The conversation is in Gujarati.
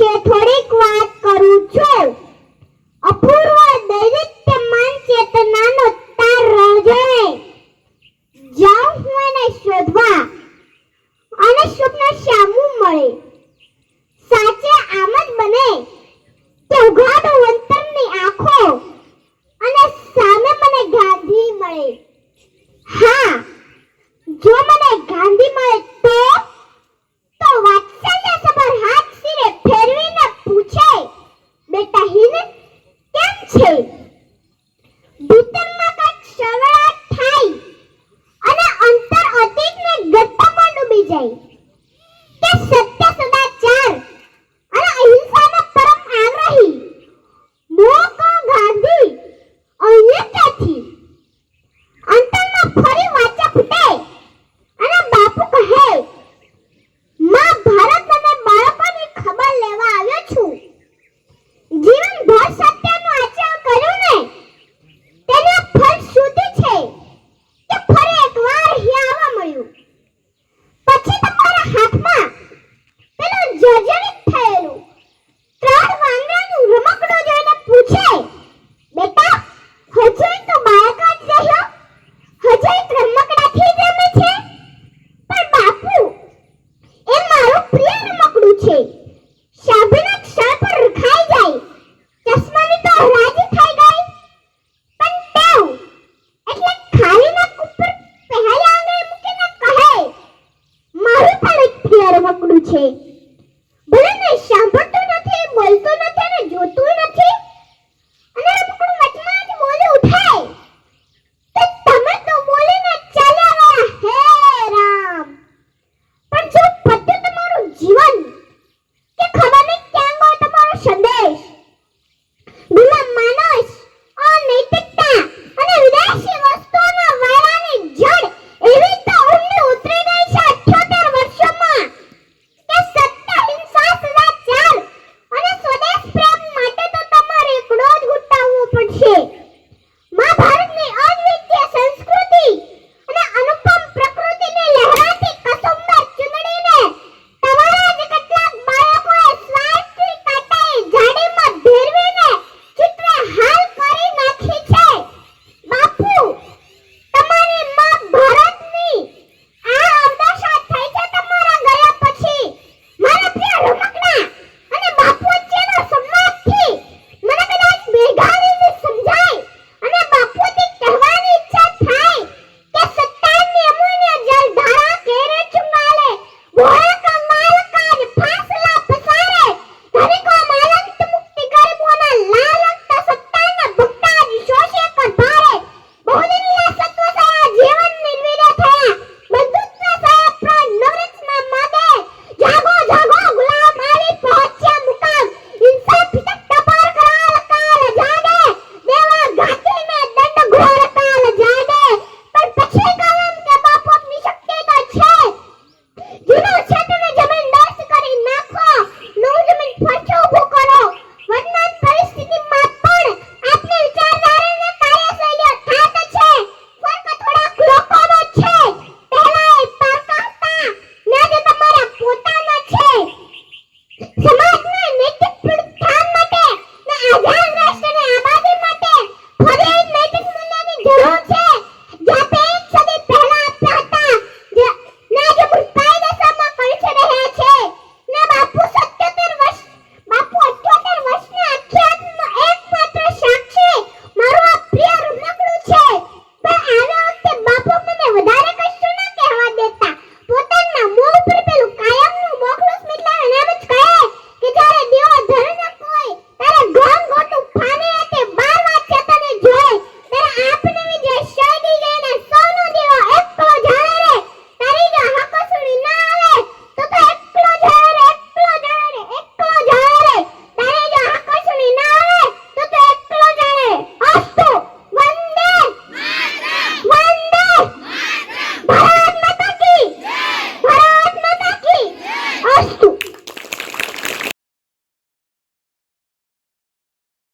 વિશે થોડીક વાત કરું છું. અપૂર્વ દૈવિક મન ચેતનાનો તાર રજણે જાઉં હું એને શોધવા. અને સ્વપ્ન સામું મળે. ગઈ કે સત્ય સદાચાર અને અહિંસાના પરમ આગ્રહી. મોકો ગાંધી અયોધ્યાથી અંતરમાં ફરી છે